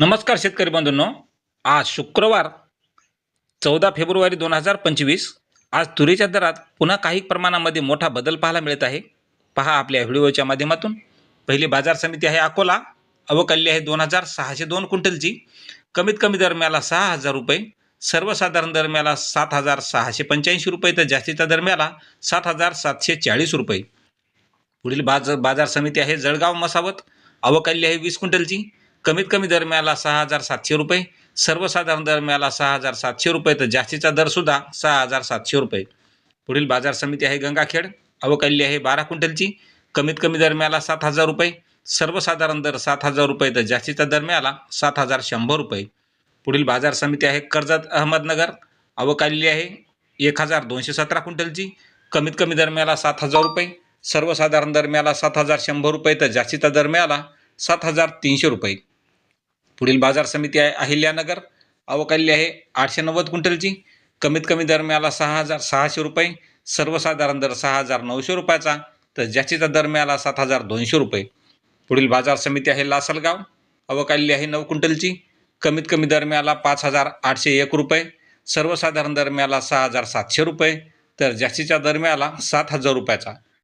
नमस्कार शेतकरी बंधूंनो. आज शुक्रवार चौदा फेब्रुवारी दोन हजार पंचवीस. आज तुरीच्या दरात पुन्हा काही प्रमाणामध्ये मोठा बदल पाहायला मिळत आहे. पहा आपल्या व्हिडिओच्या माध्यमातून. पहिली बाजार समिती आहे अकोला. अवकल्ली आहे दोन हजार सहाशे दोन क्विंटलची. कमीत कमी दरम्याला सहा हजार रुपये. सर्वसाधारण दरम्याला सात हजार सहाशे पंच्याऐंशी रुपये तर जास्तीच्या दरम्याला सात हजार सातशे चाळीस रुपये. पुढील बाज बाजार समिती आहे जळगाव मसावत. अवकल्ली आहे वीस क्विंटलची. कमीत कमी दरम्याला सहा हजार सातशे रुपये. सर्वसाधारण दरम्याला सहा हजार सातशे रुपये. तर जास्तीचा दरसुद्धा सहा हजार सातशे रुपये. पुढील बाजार समिती आहे गंगाखेड. अवकल्ली आहे बारा क्विंटलची. कमीत कमी दरम्याला सात हजार रुपये. सर्वसाधारण दर सात हजार रुपये. तर जास्तीचा दरम्याला सात हजार शंभर रुपये. पुढील बाजार समिती आहे कर्जत अहमदनगर. अवकाली आहे एक हजार दोनशे सतरा क्विंटलची. कमीत कमी दरम्याला सात हजार रुपये. सर्वसाधारण दरम्याला सात हजार शंभर रुपये. तर जास्तीचा दर मिळाला सात हजार तीनशे रुपये. पुढील बाजार समिती आहे अहिल्यानगर. अवकाली आहे आठशे नव्वद क्विंटलची. कमीत कमी दरम्याला सहा हजार सहाशे रुपये. सर्वसाधारण दर सहा हजार नऊशे रुपयाचा. तर जास्तीचा दरम्याला सात हजार दोनशे रुपये. पुढील बाजार समिती आहे लासलगाव. अवकाली आहे नऊ क्विंटलची. कमीत कमी दरम्याला पाच हजार आठशे एक रुपये. सर्वसाधारण दरम्याला सहा हजार सातशे रुपये. तर जास्तीच्या दरम्याला सात हजार रुपयाचा.